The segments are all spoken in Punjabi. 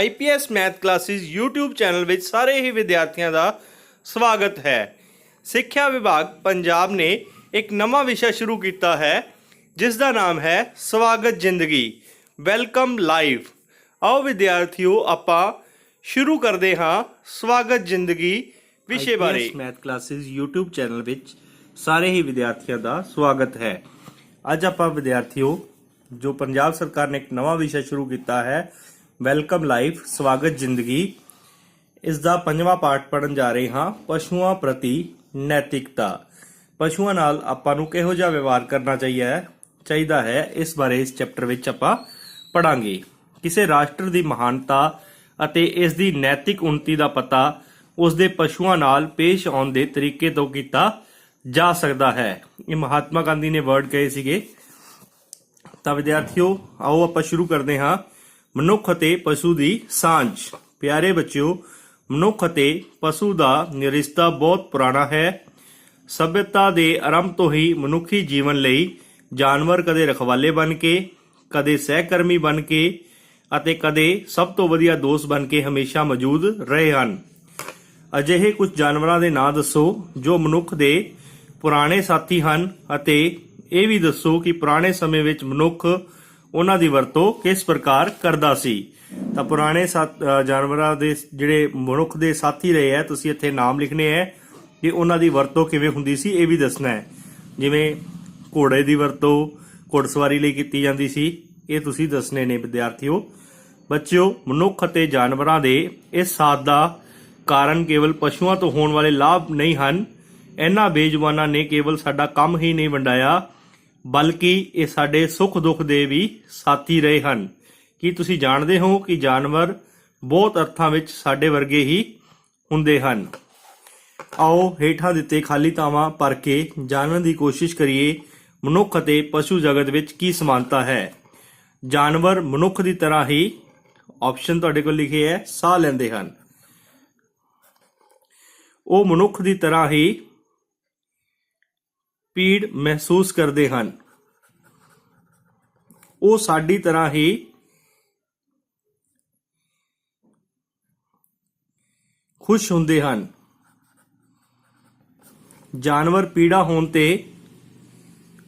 IPS math classes YouTube channel ਵਿੱਚ ਸਾਰੇ ਹੀ ਵਿਦਿਆਰਥੀਆਂ ਦਾ ਸਵਾਗਤ ਹੈ। ਸਿੱਖਿਆ ਵਿਭਾਗ ਪੰਜਾਬ ਨੇ ਇੱਕ ਨਵਾਂ ਵਿਸ਼ਾ ਸ਼ੁਰੂ ਕੀਤਾ ਹੈ, ਜਿਸ ਦਾ ਨਾਮ ਹੈ ਸਵਾਗਤ ਜ਼ਿੰਦਗੀ, ਵੈਲਕਮ ਲਾਈਵ ਆਓ ਵਿਦਿਆਰਥੀਓ, ਆਪਾਂ ਸ਼ੁਰੂ ਕਰਦੇ ਹਾਂ ਸਵਾਗਤ ਜ਼ਿੰਦਗੀ ਵਿਸ਼ੇ ਬਾਰੇ। ਮੈਥ ਕਲਾਸਿਸ YouTube ਚੈਨਲ ਵਿੱਚ ਸਾਰੇ ਹੀ ਵਿਦਿਆਰਥੀਆਂ ਦਾ ਸਵਾਗਤ ਹੈ। ਅੱਜ ਆਪਾਂ ਵਿਦਿਆਰਥੀਓ, ਜੋ ਪੰਜਾਬ ਸਰਕਾਰ ਨੇ ਇੱਕ ਨਵਾਂ ਵਿਸ਼ਾ ਸ਼ੁਰੂ ਕੀਤਾ ਹੈ ਵੈਲਕਮ ਲਾਈਫ ਸਵਾਗਤ ਜ਼ਿੰਦਗੀ। ਇਸ ਦਾ ਪੰਜਵਾਂ ਪਾਠ ਪੜਨ ਜਾ ਰਹੇ ਹਾਂ, ਪਸ਼ੂਆਂ ਪ੍ਰਤੀ ਨੈਤਿਕਤਾ। ਪਸ਼ੂਆਂ ਨਾਲ ਆਪਾਂ ਨੂੰ ਕਿਹੋ ਜਿਹਾ ਵਿਵਹਾਰ ਕਰਨਾ ਚਾਹੀਦਾ ਹੈ? ਚਾਹੀਦਾ ਹੈ, ਇਸ ਬਾਰੇ ਇਸ ਚੈਪਟਰ ਵਿੱਚ ਆਪਾਂ ਪੜਾਂਗੇ ਕਿਸੇ ਰਾਸ਼ਟਰ ਦੀ ਮਹਾਨਤਾ ਅਤੇ ਇਸ ਦੀ ਨੈਤਿਕ ਉન્નਤੀ ਦਾ ਪਤਾ ਉਸ ਦੇ ਪਸ਼ੂਆਂ ਨਾਲ ਪੇਸ਼ ਆਉਣ ਦੇ ਤਰੀਕੇ ਤੋਂ ਕੀਤਾ ਜਾ ਸਕਦਾ ਹੈ। ਇਹ ਮਹਾਤਮਾ ਗਾਂਧੀ ਨੇ ਵਰਡ ਕਹੇ ਸੀਗੇ। ਤਾਂ ਵਿਦਿਆਰਥੀਓ, ਆਓ ਆਪਾਂ ਸ਼ੁਰੂ ਕਰਦੇ ਹਾਂ। ਮਨੁੱਖ ਅਤੇ ਪਸ਼ੂ ਦੀ ਸਾਂਝ। ਪਿਆਰੇ ਬੱਚਿਓ, ਮਨੁੱਖ ਅਤੇ ਪਸ਼ੂ ਦਾ ਰਿਸ਼ਤਾ ਬਹੁਤ ਪੁਰਾਣਾ ਹੈ। ਸਭਿਅਤਾ ਦੇ ਆਰੰਭ ਤੋਂ ਹੀ ਮਨੁੱਖੀ ਜੀਵਨ ਲਈ ਜਾਨਵਰ ਕਦੇ ਰਖਵਾਲੇ ਬਣ ਕੇ, ਕਦੇ ਸਹਿਕਰਮੀ ਬਣ ਕੇ ਅਤੇ ਕਦੇ ਸਭ ਤੋਂ ਵਧੀਆ ਦੋਸਤ ਬਣ ਕੇ ਹਮੇਸ਼ਾ ਮੌਜੂਦ ਰਹੇ ਹਨ। ਅਜਿਹੇ ਕੁਝ ਜਾਨਵਰਾਂ ਦੇ ਨਾਂ ਦੱਸੋ, ਜੋ ਮਨੁੱਖ ਦੇ ਪੁਰਾਣੇ ਸਾਥੀ ਹਨ ਅਤੇ ਇਹ ਵੀ ਦੱਸੋ ਕਿ ਪੁਰਾਣੇ ਸਮੇਂ ਵਿੱਚ ਮਨੁੱਖ ਉਹਨਾਂ ਦੀ ਵਰਤੋਂ ਕਿਸ ਪ੍ਰਕਾਰ ਕਰਦਾ ਸੀ? ਤਾਂ ਪੁਰਾਣੇ ਸਾਥ- ਜਾਨਵਰਾਂ ਦੇ ਜਿਹੜੇ ਮਨੁੱਖ ਦੇ ਸਾਥੀ ਰਹੇ ਹੈ, ਤੁਸੀਂ ਇੱਥੇ ਨਾਮ ਲਿਖਣੇ ਹੈ ਕਿ ਉਹਨਾਂ ਦੀ ਵਰਤੋਂ ਕਿਵੇਂ ਹੁੰਦੀ ਸੀ, ਇਹ ਵੀ ਦੱਸਣਾ ਹੈ। ਜਿਵੇਂ ਘੋੜੇ ਦੀ ਵਰਤੋਂ ਘੋੜਸਵਾਰੀ ਲਈ ਕੀਤੀ ਜਾਂਦੀ ਸੀ, ਇਹ ਤੁਸੀਂ ਦੱਸਣੇ ਨੇ ਵਿਦਿਆਰਥੀਓ। ਬੱਚਿਓ, ਮਨੁੱਖ ਅਤੇ ਜਾਨਵਰਾਂ ਦੇ ਇਸ ਸਾਥ ਦਾ ਕਾਰਨ ਕੇਵਲ ਪਸ਼ੂਆਂ ਤੋਂ ਹੋਣ ਵਾਲੇ ਲਾਭ ਨਹੀਂ ਹਨ। ਇਹਨਾਂ ਬੇਜੁਬਾਨਾਂ ਨੇ ਕੇਵਲ ਸਾਡਾ ਕੰਮ ਹੀ ਨਹੀਂ ਵੰਡਾਇਆ ਬਲਕਿ ਇਹ ਸਾਡੇ ਸੁੱਖ ਦੁੱਖ ਦੇ ਵੀ ਸਾਥੀ ਰਹੇ ਹਨ। ਕੀ ਤੁਸੀਂ ਜਾਣਦੇ ਹੋ ਕਿ ਜਾਨਵਰ ਬਹੁਤ ਅਰਥਾਂ ਵਿੱਚ ਸਾਡੇ ਵਰਗੇ ਹੀ ਹੁੰਦੇ ਹਨ? ਆਓ ਹੇਠਾਂ ਦਿੱਤੇ ਖਾਲੀ ਥਾਵਾਂ ਭਰ ਕੇ ਜਾਣਨ ਦੀ ਕੋਸ਼ਿਸ਼ ਕਰੀਏ, ਮਨੁੱਖ ਅਤੇ ਪਸ਼ੂ ਜਗਤ ਵਿੱਚ ਕੀ ਸਮਾਨਤਾ ਹੈ? ਜਾਨਵਰ ਮਨੁੱਖ ਦੀ ਤਰ੍ਹਾਂ ਹੀ ਆਪਸ਼ਨ ਤੁਹਾਡੇ ਕੋਲ ਲਿਖੇ ਹੈ, ਸਾਹ ਲੈਂਦੇ ਹਨ। ਉਹ ਮਨੁੱਖ ਦੀ ਤਰ੍ਹਾਂ ਹੀ ਪੀੜ ਮਹਿਸੂਸ ਕਰਦੇ ਹਨ। ਉਹ ਸਾਡੀ ਤਰ੍ਹਾਂ ਹੀ ਖੁਸ਼ ਹੁੰਦੇ ਹਨ। ਜਾਨਵਰ ਪੀੜਾ ਹੋਣ ਤੇ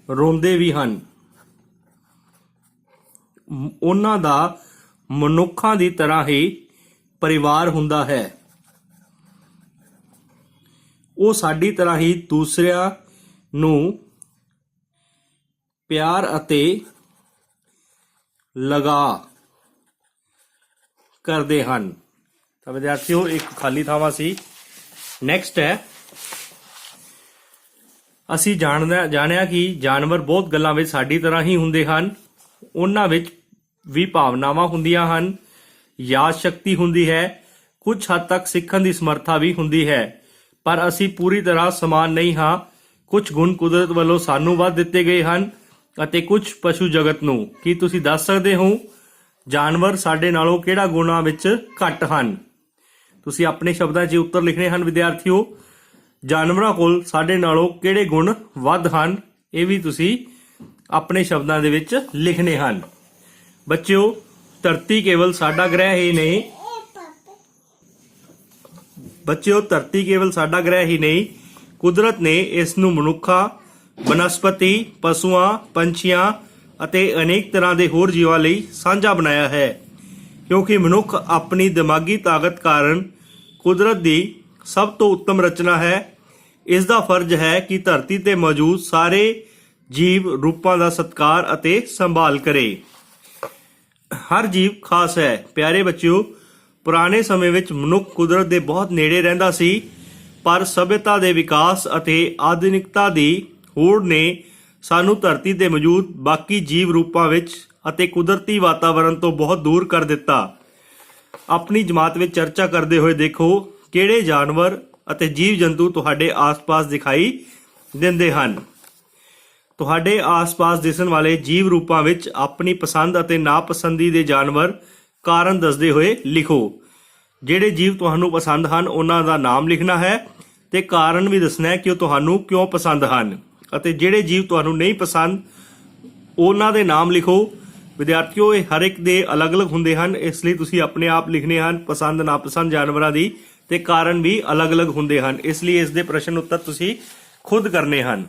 ਰੋਂਦੇ ਵੀ ਹਨ। ਉਹਨਾਂ ਦਾ ਮਨੁੱਖਾਂ ਦੀ ਤਰ੍ਹਾਂ ਹੀ ਪਰਿਵਾਰ ਹੁੰਦਾ ਹੈ। ਉਹ ਸਾਡੀ ਤਰ੍ਹਾਂ ਹੀ ਦੂਸਰਿਆਂ ਨੂੰ ਪਿਆਰ ਅਤੇ ਲਗਾ ਕਰਦੇ ਹਨ। ਤਾਂ ਵਿਦਿਆਰਥੀਓ, ਇੱਕ ਖਾਲੀ ਥਾਵਾਂ ਸੀ। ਨੈਕਸਟ ਹੈ, ਅਸੀਂ ਜਾਣਦਾ ਜਾਣਿਆ ਕਿ ਜਾਨਵਰ ਬਹੁਤ ਗੱਲਾਂ ਵਿੱਚ ਸਾਡੀ ਤਰ੍ਹਾਂ ਹੀ ਹੁੰਦੇ ਹਨ। ਉਹਨਾਂ ਵਿੱਚ ਵੀ ਭਾਵਨਾਵਾਂ ਹੁੰਦੀਆਂ ਹਨ। ਯਾਦ ਸ਼ਕਤੀ ਹੁੰਦੀ ਹੈ। ਕੁਝ ਹੱਦ ਤੱਕ ਸਿੱਖਣ ਦੀ ਸਮਰੱਥਾ ਵੀ ਹੁੰਦੀ ਹੈ। ਪਰ ਅਸੀਂ ਪੂਰੀ ਤਰ੍ਹਾਂ ਸਮਾਨ ਨਹੀਂ ਹਾਂ। ਕੁਝ ਗੁਣ ਕੁਦਰਤ ਵੱਲੋਂ ਸਾਨੂੰ ਵੱਧ ਦਿੱਤੇ ਗਏ ਹਨ ਅਤੇ ਕੁਝ ਪਸ਼ੂ ਜਗਤ ਨੂੰ। ਕੀ ਤੁਸੀਂ ਦੱਸ ਸਕਦੇ ਹੋ, ਜਾਨਵਰ ਸਾਡੇ ਨਾਲੋਂ ਕਿਹੜਾ ਗੁਣਾਂ ਵਿੱਚ ਘੱਟ ਹਨ? ਤੁਸੀਂ ਆਪਣੇ ਸ਼ਬਦਾਂ 'ਚ ਉੱਤਰ ਲਿਖਣੇ ਹਨ, ਵਿਦਿਆਰਥੀਓ। ਜਾਨਵਰਾਂ ਕੋਲ ਸਾਡੇ ਨਾਲੋਂ ਕਿਹੜੇ ਗੁਣ ਵੱਧ ਹਨ, ਇਹ ਵੀ ਤੁਸੀਂ ਆਪਣੇ ਸ਼ਬਦਾਂ ਦੇ ਵਿੱਚ ਲਿਖਣੇ ਹਨ। ਬੱਚਿਓ, ਧਰਤੀ ਕੇਵਲ ਸਾਡਾ ਗ੍ਰਹਿ ਹੀ ਨਹੀਂ। ਬੱਚਿਓ, ਧਰਤੀ ਕੇਵਲ ਸਾਡਾ ਗ੍ਰਹਿ ਹੀ ਨਹੀਂ ਕੁਦਰਤ ਨੇ ਇਸ ਨੂੰ ਮਨੁੱਖਾਂ, ਬਨਸਪਤੀ, ਪਸ਼ੂਆਂ, ਪੰਛੀਆਂ ਅਤੇ ਅਨੇਕ ਤਰ੍ਹਾਂ ਦੇ ਹੋਰ ਜੀਵਾਂ ਲਈ ਸਾਂਝਾ ਬਣਾਇਆ ਹੈ, ਕਿਉਂਕਿ ਮਨੁੱਖ ਆਪਣੀ ਦਿਮਾਗੀ ਤਾਕਤ ਕਾਰਨ ਕੁਦਰਤ ਦੀ ਸਭ ਤੋਂ ਉੱਤਮ ਰਚਨਾ ਹੈ। ਇਸ ਦਾ ਫਰਜ਼ ਹੈ ਕਿ ਧਰਤੀ ਤੇ ਮੌਜੂਦ ਸਾਰੇ ਜੀਵ ਰੂਪਾਂ ਦਾ ਸਤਿਕਾਰ ਅਤੇ ਸੰਭਾਲ ਕਰੇ। ਹਰ ਜੀਵ ਖਾਸ ਹੈ। ਪਿਆਰੇ ਬੱਚਿਓ, ਪੁਰਾਣੇ ਸਮੇਂ ਵਿੱਚ ਮਨੁੱਖ ਕੁਦਰਤ ਦੇ ਬਹੁਤ ਨੇੜੇ ਰਹਿੰਦਾ ਸੀ। ਪਰ ਸਭਿਅਤਾ ਦੇ ਵਿਕਾਸ ਅਤੇ ਆਧੁਨਿਕਤਾ ਦੀ ਹੋੜ ਨੇ ਸਾਨੂੰ ਧਰਤੀ ਤੇ ਮੌਜੂਦ ਬਾਕੀ ਜੀਵ ਰੂਪਾਂ ਵਿੱਚ ਅਤੇ ਕੁਦਰਤੀ ਵਾਤਾਵਰਣ ਤੋਂ ਬਹੁਤ ਦੂਰ ਕਰ ਦਿੱਤਾ। ਆਪਣੀ ਜਮਾਤ ਵਿੱਚ ਚਰਚਾ ਕਰਦੇ ਹੋਏ ਦੇਖੋ, ਕਿਹੜੇ ਜਾਨਵਰ ਅਤੇ ਜੀਵ ਜੰਤੂ ਤੁਹਾਡੇ ਆਸ-ਪਾਸ ਦਿਖਾਈ ਦਿੰਦੇ ਹਨ? ਤੁਹਾਡੇ ਆਸ-ਪਾਸ ਦਿਸਣ ਵਾਲੇ ਜੀਵ ਰੂਪਾਂ ਵਿੱਚ ਆਪਣੀ ਪਸੰਦ ਅਤੇ ਨਾਪਸੰਦੀ ਦੇ ਜਾਨਵਰ ਕਾਰਨ ਦੱਸਦੇ ਹੋਏ ਲਿਖੋ। ਜਿਹੜੇ ਜੀਵ ਤੁਹਾਨੂੰ ਪਸੰਦ ਹਨ, ਉਹਨਾਂ ਦਾ ਨਾਮ ਲਿਖਣਾ ਹੈ ਤੇ ਕਾਰਨ ਵੀ ਦੱਸਣਾ ਹੈ ਕਿ ਉਹ ਤੁਹਾਨੂੰ ਕਿਉਂ ਪਸੰਦ ਹਨ। ਅਤੇ ਜਿਹੜੇ ਜੀਵ ਤੁਹਾਨੂੰ ਨਹੀਂ ਪਸੰਦ, ਉਹਨਾਂ ਦੇ ਨਾਮ ਲਿਖੋ। ਵਿਦਿਆਰਥੀਓ, ਇਹ ਹਰ ਇੱਕ ਦੇ ਅਲੱਗ-ਅਲੱਗ ਹੁੰਦੇ ਹਨ। ਇਸ ਲਈ ਤੁਸੀਂ ਆਪਣੇ ਆਪ ਲਿਖਣੇ ਹਨ, ਪਸੰਦ, ਨਾਪਸੰਦ ਜਾਨਵਰਾਂ ਦੀ ਤੇ ਕਾਰਨ ਵੀ ਅਲੱਗ-ਅਲੱਗ ਹੁੰਦੇ ਹਨ। ਇਸ ਲਈ ਇਸ ਦੇ ਪ੍ਰਸ਼ਨ ਉੱਤਰ ਤੁਸੀਂ ਖੁਦ ਕਰਨੇ ਹਨ।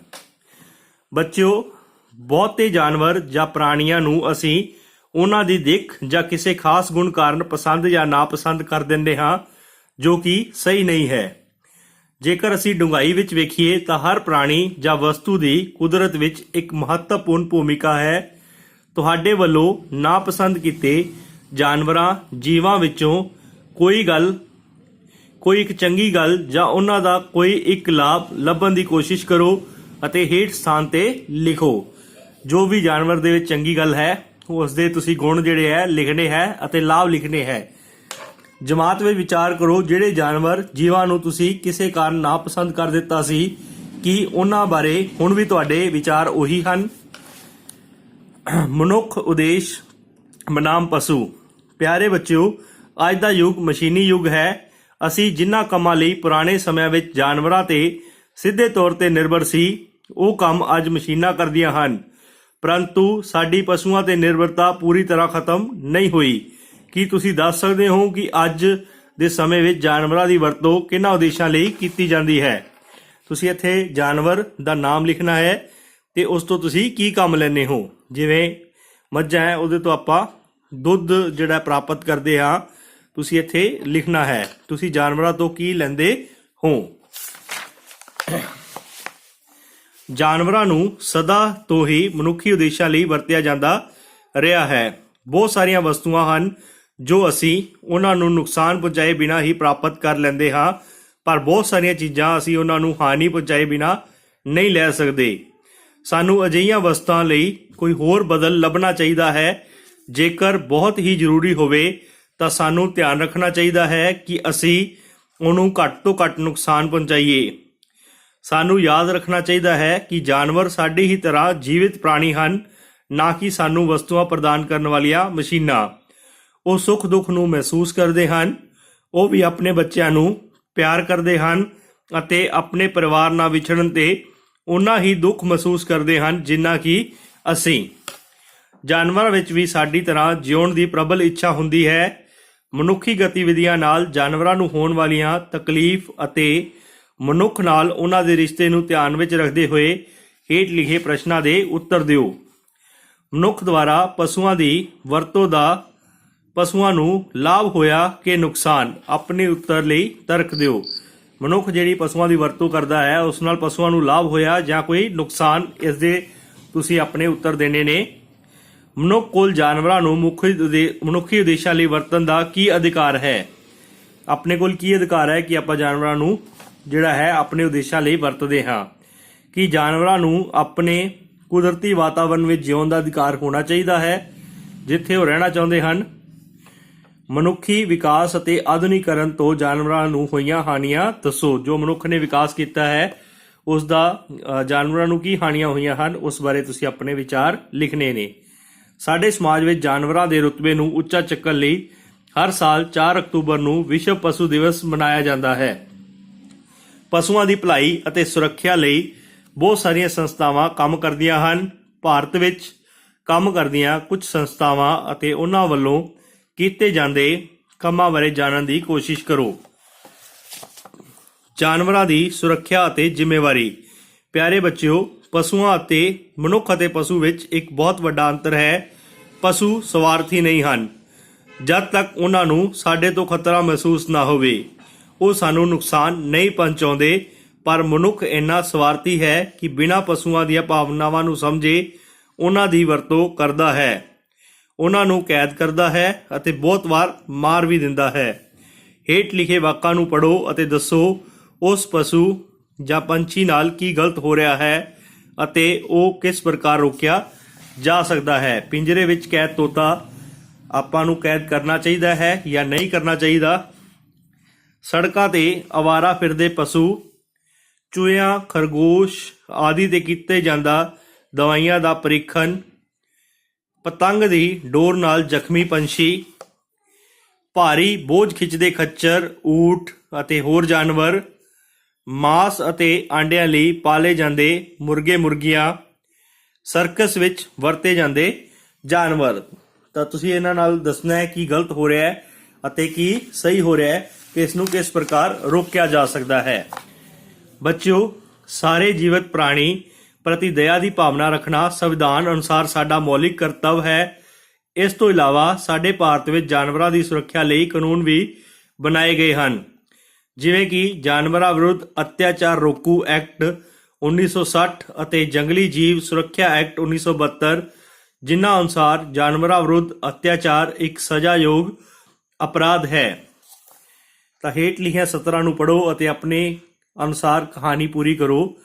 ਬੱਚਿਓ, ਬਹੁਤੇ ਜਾਨਵਰ ਜਾਂ ਪ੍ਰਾਣੀਆਂ ਨੂੰ ਅਸੀਂ ਉਹਨਾਂ ਦੀ ਦਿੱਖ ਜਾਂ ਕਿਸੇ ਖਾਸ ਗੁਣ ਕਾਰਨ ਪਸੰਦ ਜਾਂ ਨਾਪਸੰਦ ਕਰ ਦਿੰਦੇ ਹਾਂ, ਜੋ ਕਿ ਸਹੀ ਨਹੀਂ ਹੈ। ਜੇਕਰ ਅਸੀਂ ਡੂੰਘਾਈ ਵਿੱਚ ਵੇਖੀਏ, ਤਾਂ ਹਰ ਪ੍ਰਾਣੀ ਜਾਂ ਵਸਤੂ ਦੀ ਕੁਦਰਤ ਵਿੱਚ ਇੱਕ ਮਹੱਤਵਪੂਰਨ ਭੂਮਿਕਾ ਹੈ। ਤੁਹਾਡੇ ਵੱਲੋਂ ਨਾਪਸੰਦ ਕੀਤੇ ਜਾਨਵਰਾਂ, ਜੀਵਾਂ ਵਿੱਚੋਂ ਕੋਈ ਗੱਲ, ਕੋਈ ਇੱਕ ਚੰਗੀ ਗੱਲ ਜਾਂ ਉਹਨਾਂ ਦਾ ਕੋਈ ਇੱਕ ਲਾਭ ਲੱਭਣ ਦੀ ਕੋਸ਼ਿਸ਼ ਕਰੋ ਅਤੇ ਹੇਠ ਸਥਾਨ ਤੇ ਲਿਖੋ। ਜੋ ਵੀ ਜਾਨਵਰ ਦੇ ਵਿੱਚ ਚੰਗੀ ਗੱਲ ਹੈ ਉਸ ਦੇ ਤੁਸੀਂ ਗੁਣ ਜਿਹੜੇ ਹੈ, ਲਿਖਣੇ ਹੈ ਅਤੇ ਲਾਭ ਲਿਖਣੇ ਹੈ। ਜਮਾਤ ਵਿੱਚ ਵਿਚਾਰ ਕਰੋ, ਜਿਹੜੇ ਜਾਨਵਰ ਜੀਵਾਂ ਨੂੰ ਤੁਸੀਂ ਕਿਸੇ ਕਾਰਨ ਨਾਪਸੰਦ ਕਰ ਦਿੱਤਾ ਸੀ, ਕਿ ਉਹਨਾਂ ਬਾਰੇ ਹੁਣ ਵੀ ਤੁਹਾਡੇ ਵਿਚਾਰ ਉਹੀ ਹਨ? ਮਨੁੱਖ ਉਦੇਸ਼, ਬਨਾਮ ਪਸ਼ੂ। ਪਿਆਰੇ ਬੱਚਿਓ, ਅੱਜ ਦਾ ਯੁੱਗ ਮਸ਼ੀਨੀ ਯੁੱਗ ਹੈ। ਅਸੀਂ ਜਿਨ੍ਹਾਂ ਕੰਮਾਂ ਲਈ ਪੁਰਾਣੇ ਸਮਿਆਂ ਵਿੱਚ ਜਾਨਵਰਾਂ ਤੇ ਸਿੱਧੇ ਤੌਰ ਤੇ ਨਿਰਭਰ ਸੀ, ਉਹ ਕੰਮ ਅੱਜ ਮਸ਼ੀਨਾਂ ਕਰਦੀਆਂ ਹਨ। ਪਰੰਤੂ ਸਾਡੀ ਪਸ਼ੂਆਂ ਤੇ ਨਿਰਭਰਤਾ ਪੂਰੀ ਤਰ੍ਹਾਂ ਖਤਮ ਨਹੀਂ ਹੋਈ। ਕੀ ਤੁਸੀਂ ਦੱਸ ਸਕਦੇ ਹੋ ਕਿ ਅੱਜ ਦੇ ਸਮੇਂ ਵਿੱਚ ਜਾਨਵਰਾਂ ਦੀ ਵਰਤੋਂ ਕਿਹਨਾਂ ਉਦੇਸ਼ਾਂ ਲਈ ਕੀਤੀ ਜਾਂਦੀ ਹੈ? ਤੁਸੀਂ ਇੱਥੇ ਜਾਨਵਰ ਦਾ ਨਾਮ ਲਿਖਣਾ ਹੈ ਤੇ ਉਸ ਤੋਂ ਤੁਸੀਂ ਕੀ ਕੰਮ ਲੈਣੇ ਹੋ? ਜਿਵੇਂ ਮੱਝਾਂ ਹੈ, ਉਹਦੇ ਤੋਂ ਆਪਾਂ ਦੁੱਧ ਜਿਹੜਾ ਪ੍ਰਾਪਤ ਕਰਦੇ ਹਾਂ, ਤੁਸੀਂ ਇੱਥੇ ਲਿਖਣਾ ਹੈ। ਤੁਸੀਂ ਜਾਨਵਰਾਂ ਤੋਂ ਕੀ ਲੈਂਦੇ ਹੋ? ਜਾਨਵਰਾਂ ਨੂੰ ਸਦਾ ਤੋਂ ਹੀ ਮਨੁੱਖੀ ਉਦੇਸ਼ਾਂ ਲਈ ਵਰਤਿਆ ਜਾਂਦਾ ਰਿਹਾ ਹੈ। ਬਹੁਤ ਸਾਰੀਆਂ ਵਸਤੂਆਂ ਹਨ ਜੋ ਅਸੀਂ ਉਹਨਾਂ ਨੂੰ ਨੁਕਸਾਨ ਪਹੁੰਚਾਏ ਬਿਨਾਂ ਹੀ ਪ੍ਰਾਪਤ ਕਰ ਲੈਂਦੇ ਹਾਂ। ਪਰ ਬਹੁਤ ਸਾਰੀਆਂ ਚੀਜ਼ਾਂ ਅਸੀਂ ਉਹਨਾਂ ਨੂੰ ਹਾਨੀ ਪਹੁੰਚਾਏ ਬਿਨਾਂ ਨਹੀਂ ਲੈ ਸਕਦੇ। ਸਾਨੂੰ ਅਜਿਹੀਆਂ ਵਸਤਾਂ ਲਈ ਕੋਈ ਹੋਰ ਬਦਲ ਲੱਭਣਾ ਚਾਹੀਦਾ ਹੈ। ਜੇਕਰ ਬਹੁਤ ਹੀ ਜ਼ਰੂਰੀ ਹੋਵੇ ਤਾਂ ਸਾਨੂੰ ਧਿਆਨ ਰੱਖਣਾ ਚਾਹੀਦਾ ਹੈ ਕਿ ਅਸੀਂ ਉਹਨੂੰ ਘੱਟ ਤੋਂ ਘੱਟ ਨੁਕਸਾਨ ਪਹੁੰਚਾਈਏ। ਸਾਨੂੰ ਯਾਦ ਰੱਖਣਾ ਚਾਹੀਦਾ ਹੈ ਕਿ ਜਾਨਵਰ ਸਾਡੀ ਹੀ ਤਰ੍ਹਾਂ ਜੀਵਿਤ ਪ੍ਰਾਣੀ ਹਨ, ਨਾ ਕਿ ਸਾਨੂੰ ਵਸਤੂਆਂ ਪ੍ਰਦਾਨ ਕਰਨ ਵਾਲੀਆਂ ਮਸ਼ੀਨਾਂ। ਉਹ ਸੁੱਖ ਦੁੱਖ ਨੂੰ ਮਹਿਸੂਸ ਕਰਦੇ ਹਨ, ਉਹ ਵੀ ਆਪਣੇ ਬੱਚਿਆਂ ਨੂੰ ਪਿਆਰ ਕਰਦੇ ਹਨ ਅਤੇ ਆਪਣੇ ਪਰਿਵਾਰ ਨਾਲ ਵਿਛੜਨ ਤੇ ਉਨਾ ਹੀ ਦੁੱਖ ਮਹਿਸੂਸ ਕਰਦੇ ਹਨ ਜਿੰਨਾ ਕਿ ਅਸੀਂ। ਜਾਨਵਰਾਂ ਵਿੱਚ ਵੀ ਸਾਡੀ ਤਰ੍ਹਾਂ ਜਿਉਣ ਦੀ ਪ੍ਰਬਲ ਇੱਛਾ ਹੁੰਦੀ ਹੈ। ਮਨੁੱਖੀ ਗਤੀਵਿਧੀਆਂ ਨਾਲ ਜਾਨਵਰਾਂ ਨੂੰ ਹੋਣ ਵਾਲੀਆਂ ਤਕਲੀਫ ਅਤੇ ਮਨੁੱਖ ਨਾਲ ਉਹਨਾਂ ਦੇ ਰਿਸ਼ਤੇ ਨੂੰ ਧਿਆਨ ਵਿੱਚ ਰੱਖਦੇ ਹੋਏ ਹੇਠ ਲਿਖੇ ਪ੍ਰਸ਼ਨਾਂ ਦੇ ਉੱਤਰ ਦਿਓ। ਮਨੁੱਖ ਦੁਆਰਾ ਪਸ਼ੂਆਂ ਦੀ ਵਰਤੋਂ ਦਾ ਪਸ਼ੂਆਂ ਨੂੰ ਲਾਭ ਹੋਇਆ ਕਿ ਨੁਕਸਾਨ, ਆਪਣੇ ਉੱਤਰ ਲਈ ਤਰਕ ਦਿਓ। ਮਨੁੱਖ ਜਿਹੜੀ ਪਸ਼ੂਆਂ ਦੀ ਵਰਤੋਂ ਕਰਦਾ ਹੈ, ਉਸ ਨਾਲ ਪਸ਼ੂਆਂ ਨੂੰ ਲਾਭ ਹੋਇਆ ਜਾਂ ਕੋਈ ਨੁਕਸਾਨ, ਇਸ ਦੇ ਤੁਸੀਂ ਆਪਣੇ ਉੱਤਰ ਦੇਣੇ ਨੇ। ਮਨੁੱਖ ਕੋਲ ਜਾਨਵਰਾਂ ਨੂੰ ਮੁੱਖ ਉਦੇ- ਮਨੁੱਖੀ ਉਦੇਸ਼ਾਂ ਲਈ ਵਰਤਣ ਦਾ ਕੀ ਅਧਿਕਾਰ ਹੈ? ਆਪਣੇ ਕੋਲ ਕੀ ਅਧਿਕਾਰ ਹੈ ਕਿ ਆਪਾਂ ਜਾਨਵਰਾਂ ਨੂੰ ਜਿਹੜਾ ਹੈ, ਆਪਣੇ ਉਦੇਸ਼ਾਂ ਲਈ ਵਰਤਦੇ ਹਾਂ। ਕਿ ਜਾਨਵਰਾਂ ਨੂੰ ਆਪਣੇ ਕੁਦਰਤੀ ਵਾਤਾਵਰਣ ਵਿੱਚ ਜਿਉਣ ਦਾ ਅਧਿਕਾਰ ਹੋਣਾ ਚਾਹੀਦਾ ਹੈ, ਜਿੱਥੇ ਉਹ ਰਹਿਣਾ ਚਾਹੁੰਦੇ ਹਨ। ਮਨੁੱਖੀ ਵਿਕਾਸ ਅਤੇ ਆਧੁਨਿਕਰਨ ਤੋਂ ਜਾਨਵਰਾਂ ਨੂੰ ਹੋਈਆਂ ਹਾਨੀਆਂ ਦੱਸੋ। ਜੋ ਮਨੁੱਖ ਨੇ ਵਿਕਾਸ ਕੀਤਾ ਹੈ, ਉਸ ਦਾ ਜਾਨਵਰਾਂ ਨੂੰ ਕੀ ਹਾਨੀਆਂ ਹੋਈਆਂ ਹਨ, ਉਸ ਬਾਰੇ ਤੁਸੀਂ ਆਪਣੇ ਵਿਚਾਰ ਲਿਖਣੇ ਨੇ। ਸਾਡੇ ਸਮਾਜ ਵਿੱਚ ਜਾਨਵਰਾਂ ਦੇ ਰੁਤਬੇ ਨੂੰ ਉੱਚਾ ਚੱਕਣ ਲਈ ਹਰ ਸਾਲ 4 ਅਕਤੂਬਰ ਨੂੰ ਵਿਸ਼ਵ ਪਸ਼ੂ ਦਿਵਸ ਮਨਾਇਆ ਜਾਂਦਾ ਹੈ। ਪਸ਼ੂਆਂ ਦੀ ਭਲਾਈ ਅਤੇ ਸੁਰੱਖਿਆ ਲਈ ਬਹੁਤ ਸਾਰੀਆਂ ਸੰਸਥਾਵਾਂ ਕੰਮ ਕਰਦੀਆਂ ਹਨ। ਭਾਰਤ ਵਿੱਚ ਕੰਮ ਕਰਦੀਆਂ ਕੁਝ ਸੰਸਥਾਵਾਂ ਅਤੇ ਉਹਨਾਂ ਵੱਲੋਂ ਕੀਤੇ ਜਾਂਦੇ ਕੰਮਾਂ ਬਾਰੇ ਜਾਣਨ ਦੀ ਕੋਸ਼ਿਸ਼ ਕਰੋ। ਜਾਨਵਰਾਂ ਦੀ ਸੁਰੱਖਿਆ ਅਤੇ ਜ਼ਿੰਮੇਵਾਰੀ। ਪਿਆਰੇ ਬੱਚਿਓ, ਪਸ਼ੂਆਂ ਅਤੇ ਮਨੁੱਖ ਅਤੇ ਪਸ਼ੂ ਵਿੱਚ ਇੱਕ ਬਹੁਤ ਵੱਡਾ ਅੰਤਰ ਹੈ। ਪਸ਼ੂ ਸਵਾਰਥੀ ਨਹੀਂ ਹਨ। ਜਦ ਤੱਕ ਉਹਨਾਂ ਨੂੰ ਸਾਡੇ ਤੋਂ ਖਤਰਾ ਮਹਿਸੂਸ ਨਾ ਹੋਵੇ। ਉਹ ਸਾਨੂੰ ਨੁਕਸਾਨ ਨਹੀਂ ਪਹੁੰਚਾਉਂਦੇ, ਪਰ ਮਨੁੱਖ ਇੰਨਾ ਸਵਾਰਥੀ ਹੈ ਕਿ ਬਿਨਾਂ ਪਸ਼ੂਆਂ ਦੀਆਂ ਭਾਵਨਾਵਾਂ ਨੂੰ ਸਮਝੇ ਉਹਨਾਂ ਦੀ ਵਰਤੋਂ ਕਰਦਾ ਹੈ। ਉਹਨਾਂ ਨੂੰ ਕੈਦ ਕਰਦਾ ਹੈ ਅਤੇ ਬਹੁਤ ਵਾਰ ਮਾਰ ਵੀ ਦਿੰਦਾ ਹੈ। ਹੇਠ ਲਿਖੇ ਵਾਕਾਂ ਨੂੰ ਪੜੋ ਅਤੇ ਦੱਸੋ, ਉਸ ਪਸ਼ੂ ਜਾਂ ਪੰਛੀ ਨਾਲ ਕੀ ਗਲਤ ਹੋ ਰਿਹਾ ਹੈ ਅਤੇ ਉਹ ਕਿਸ ਪ੍ਰਕਾਰ ਰੋਕਿਆ ਜਾ ਸਕਦਾ ਹੈ। ਪਿੰਜਰੇ ਵਿੱਚ ਕੈਦ ਤੋਤਾ ਆਪਾਂ ਨੂੰ ਕੈਦ ਕਰਨਾ ਚਾਹੀਦਾ ਹੈ ਜਾਂ ਨਹੀਂ ਕਰਨਾ ਚਾਹੀਦਾ? ਸੜਕਾਂ ਤੇ ਆਵਾਰਾ ਫਿਰਦੇ ਪਸ਼ੂ, ਚੂਹਿਆਂ, ਖਰਗੋਸ਼ ਆਦਿ ਤੇ ਕੀਤੇ ਜਾਂਦਾ ਦਵਾਈਆਂ ਦਾ ਪਰੀਖਣ, ਪਤੰਗ ਦੀ ਡੋਰ ਨਾਲ ਜ਼ਖਮੀ ਪੰਛੀ, ਭਾਰੀ ਬੋਝ ਖਿੱਚਦੇ ਖੱਚਰ, ਊਠ ਅਤੇ ਹੋਰ ਜਾਨਵਰ, ਮਾਸ ਅਤੇ ਆਂਡਿਆਂ ਲਈ ਪਾਲੇ ਜਾਂਦੇ ਮੁਰਗੇ ਮੁਰਗੀਆਂ, ਸਰਕਸ ਵਿੱਚ ਵਰਤੇ ਜਾਂਦੇ ਜਾਨਵਰ। ਤਾਂ ਤੁਸੀਂ ਇਹਨਾਂ ਨਾਲ ਦੱਸਣਾ ਹੈ ਕੀ ਗਲਤ ਹੋ ਰਿਹਾ ਹੈ ਅਤੇ ਕੀ ਸਹੀ ਹੋ ਰਿਹਾ ਹੈ। ਇਸ ਨੂੰ ਕਿਸ ਪ੍ਰਕਾਰ ਰੋਕਿਆ ਜਾ ਸਕਦਾ ਹੈ। ਬੱਚਿਓ, ਸਾਰੇ ਜੀਵਤ ਪ੍ਰਾਣੀ ਪ੍ਰਤੀ ਦਇਆ ਦੀ ਭਾਵਨਾ ਰੱਖਣਾ ਸੰਵਿਧਾਨ ਅਨੁਸਾਰ ਸਾਡਾ ਮੌਲਿਕ ਕਰਤੱਵ ਹੈ। ਇਸ ਤੋਂ ਇਲਾਵਾ ਸਾਡੇ ਭਾਰਤ ਵਿੱਚ ਜਾਨਵਰਾਂ ਦੀ ਸੁਰੱਖਿਆ ਲਈ ਕਾਨੂੰਨ ਵੀ ਬਣਾਏ ਗਏ ਹਨ। ਜਿਵੇਂ ਕਿ ਜਾਨਵਰਾਂ ਵਿਰੁੱਧ ਅਤਿਆਚਾਰ ਰੋਕੂ ਐਕਟ 1960 ਅਤੇ ਜੰਗਲੀ ਜੀਵ ਸੁਰੱਖਿਆ ਐਕਟ 1972 ਜਿਨ੍ਹਾਂ ਅਨੁਸਾਰ ਜਾਨਵਰਾਂ ਵਿਰੁੱਧ ਅਤਿਆਚਾਰ ਇੱਕ ਸਜ਼ਾਯੋਗ ਅਪਰਾਧ ਹੈ। ਤਾਂ ਹੇਠ ਲਿਖੀਆਂ ਸਤਰਾਂ ਨੂੰ ਪੜੋ ਅਤੇ ਆਪਣੇ ਅਨੁਸਾਰ ਕਹਾਣੀ ਪੂਰੀ ਕਰੋ।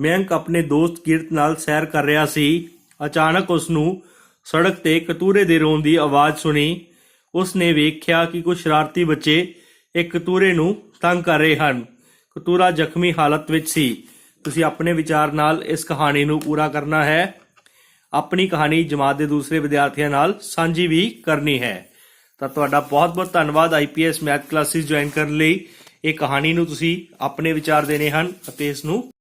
ਮਯੰਕ ਆਪਣੇ ਦੋਸਤ ਕੀਰਤ ਨਾਲ ਸੈਰ ਕਰ ਰਿਹਾ ਸੀ। ਅਚਾਨਕ ਉਸ ਨੂੰ ਸੜਕ ਤੇ ਕਤੂਰੇ ਦੇ ਰੋਣ ਦੀ ਆਵਾਜ਼ ਸੁਣੀ। ਉਸ ਨੇ ਵੇਖਿਆ ਕਿ ਕੁਝ ਸ਼ਰਾਰਤੀ ਬੱਚੇ ਇੱਕ ਕਤੂਰੇ ਨੂੰ ਤੰਗ ਕਰ ਰਹੇ ਹਨ। ਕਤੂਰਾ ਜ਼ਖਮੀ ਹਾਲਤ ਵਿੱਚ ਸੀ। ਤੁਸੀਂ ਆਪਣੇ ਵਿਚਾਰ ਨਾਲ ਇਸ ਕਹਾਣੀ ਨੂੰ ਪੂਰਾ ਕਰਨਾ ਹੈ। ਆਪਣੀ ਕਹਾਣੀ ਜਮਾਤ ਦੇ ਦੂਸਰੇ ਵਿਦਿਆਰਥੀਆਂ ਨਾਲ ਸਾਂਝੀ ਵੀ ਕਰਨੀ ਹੈ। ਤਾਂ ਤੁਹਾਡਾ ਬਹੁਤ-ਬਹੁਤ ਧੰਨਵਾਦ ਆਈਪੀਐਸ ਮੈਥ ਕਲਾਸਿਸ ਜੁਆਇਨ ਕਰਨ ਲਈ। ਇਹ ਕਹਾਣੀ ਨੂੰ ਤੁਸੀਂ ਆਪਣੇ ਵਿਚਾਰ ਦੇਣੇ ਹਨ ਅਤੇ ਇਸ ਨੂੰ